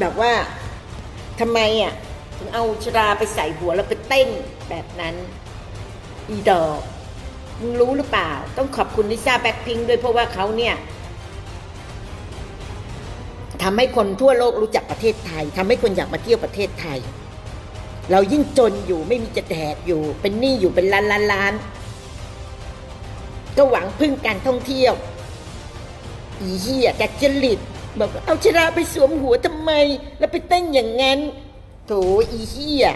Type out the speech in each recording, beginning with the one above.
แบบว่าทำไมอะถึงเอาชราไปใส่หัวแล้วไปเต้นแบบนั้น อีดอกมึงรู้หรือเปล่า ต้องขอบคุณลิซ่าแบ็คพิงด้วยเพราะว่าเขาเนี่ยทำให้คนทั่วโลกรู้จักประเทศไทยทำให้คนอยากมาเที่ยวประเทศไทย เรายิ่งจนอยู่ไม่มีจะแดกอยู่ เป็นหนี้อยู่เป็นล้านล้านล้านก็หวังพึ่งการท่องเที่ยว อีเหี้ยดัดจริต บอกว่าเอาชราไปสวมหัวทำไม แล้วไปเต้นอย่างนั้น โถอีเหี้ย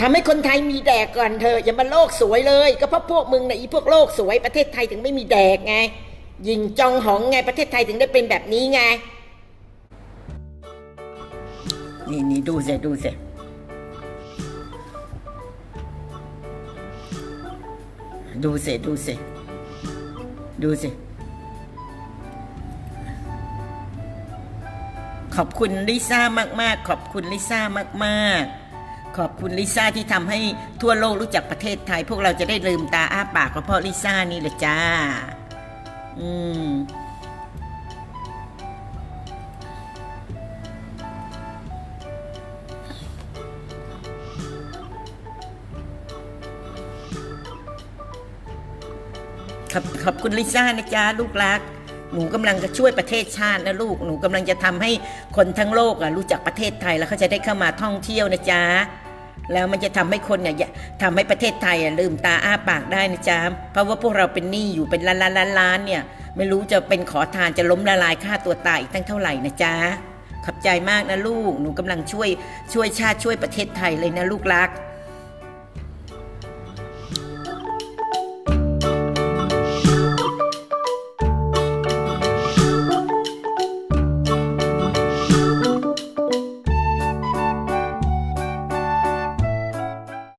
ทำให้คนไทยมีแดกก่อนเธออย่ามาโลกสวยเลย ก็เพราะพวกมึงนะอีพวกโลกสวยประเทศไทยถึงไม่มีแดกไง ยิงจองหองไงประเทศไทยถึงได้เป็นแบบนี้ไง นี่นี่ดูสิดูสิดูสิดูสิดูสิ ขอบคุณลิซ่ามากๆ ขอบคุณลิซ่ามากๆ ขอบคุณลิซ่าที่ทำให้ทั่วโลกรู้จักประเทศไทย พวกเราจะได้ลืมตาอ้าปากก็เพราะลิซ่านี่แหละจ้า อืมขอบขอบคุณลิซ่านะจ๊ะลูกรัก หนูกำลังจะช่วยประเทศชาตินะลูก หนูกำลังจะทำให้คนทั้งโลกอะรู้จักประเทศไทยแล้วเขาจะได้เข้ามาท่องเที่ยวนะจ๊ะ แล้วมันจะทำให้คนเนี่ยทำให้ประเทศไทยอะลืมตาอ้าปากได้นะจ๊ะ เพราะว่าพวกเราเป็นหนี้อยู่เป็นล้านล้านล้านล้านเนี่ย ไม่รู้จะเป็นขอทานจะล้มละลายฆ่าตัวตายอีกตั้งเท่าไหร่นะจ๊ะ ขอบใจมากนะลูก หนูกำลังช่วยช่วยชาติช่วยประเทศไทยเลยนะลูกรัก